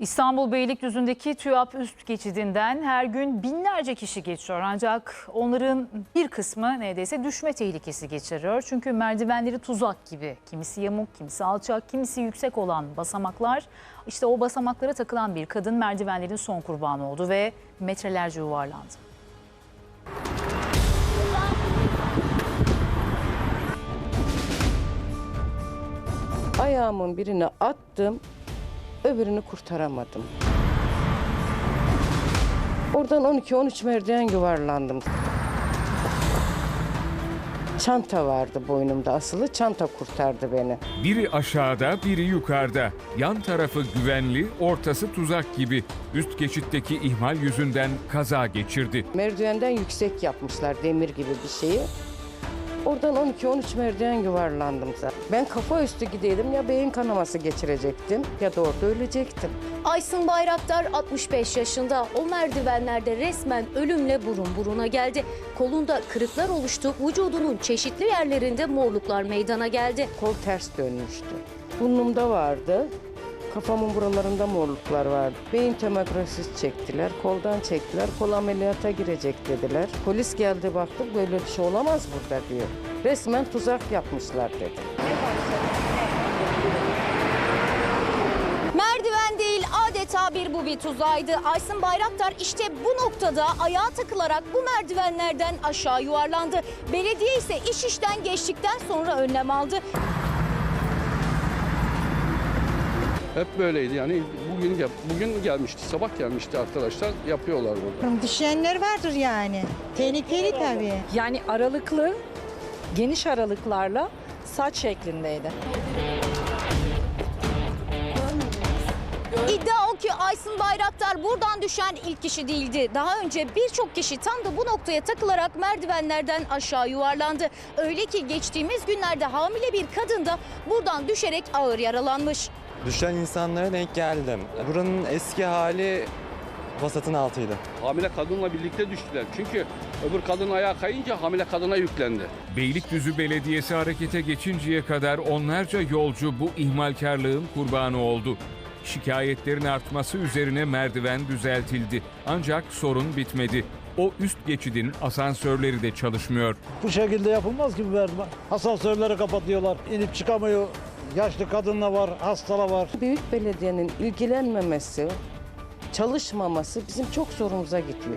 İstanbul Beylikdüzü'ndeki TÜYAP üst geçidinden her gün binlerce kişi geçiyor. Ancak onların bir kısmı neredeyse düşme tehlikesi geçiriyor. Çünkü merdivenleri tuzak gibi. Kimisi yamuk, kimisi alçak, kimisi yüksek olan basamaklar. İşte o basamaklara takılan bir kadın merdivenlerin son kurbanı oldu ve metrelerce yuvarlandı. Ayağımın birini attım, öbürünü kurtaramadım. Oradan 12-13 merdiven yuvarlandım. Çanta vardı boynumda asılı, çanta kurtardı beni. Biri aşağıda, biri yukarıda. Yan tarafı güvenli, ortası tuzak gibi. Üst geçitteki ihmal yüzünden kaza geçirdi. Merdivenden yüksek yapmışlar demir gibi bir şeyi. Oradan 12-13 merdiven yuvarlandım zaten. Ben kafa üstü gideydim ya beyin kanaması geçirecektim ya da orada ölecektim. Aysun Bayraktar 65 yaşında. O merdivenlerde resmen ölümle burun buruna geldi. Kolunda kırıklar oluştu. Vücudunun çeşitli yerlerinde morluklar meydana geldi. Kol ters dönmüştü. Burnumda vardı. Kafamın buralarında morluklar vardı. Beyin tomografisi çektiler, koldan çektiler. Kol ameliyata girecek dediler. Polis geldi baktık böyle bir şey olamaz burada diyor. Resmen tuzak yapmışlar dedi. Merdiven değil adeta bir bu bir tuzağıydı. Aysun Bayraktar işte bu noktada ayağa takılarak bu merdivenlerden aşağı yuvarlandı. Belediye ise iş işten geçtikten sonra önlem aldı. Hep böyleydi yani bugün gel- bugün gelmişti sabah gelmişti arkadaşlar yapıyorlar burada. Düşenler vardır yani. Tehlikeli tabii. Yani aralıklı, geniş aralıklarla saç şeklindeydi. İddia o ki Aysun Bayraktar buradan düşen ilk kişi değildi. Daha önce birçok kişi tam da bu noktaya takılarak merdivenlerden aşağı yuvarlandı. Öyle ki geçtiğimiz günlerde hamile bir kadın da buradan düşerek ağır yaralanmış. Düşen insanlara denk geldim. Buranın eski hali vasatın altıydı. Hamile kadınla birlikte düştüler. Çünkü öbür kadın ayağa kayınca hamile kadına yüklendi. Beylikdüzü Belediyesi harekete geçinceye kadar onlarca yolcu bu ihmalkarlığın kurbanı oldu. Şikayetlerin artması üzerine merdiven düzeltildi. Ancak sorun bitmedi. O üst geçidin asansörleri de çalışmıyor. Bu şekilde yapılmaz ki bu merdiven. Asansörleri kapatıyorlar. İnip çıkamıyor. Yaşlı kadınla var, hastalar var. Büyük belediyenin ilgilenmemesi, çalışmaması bizim çok zorumuza gidiyor.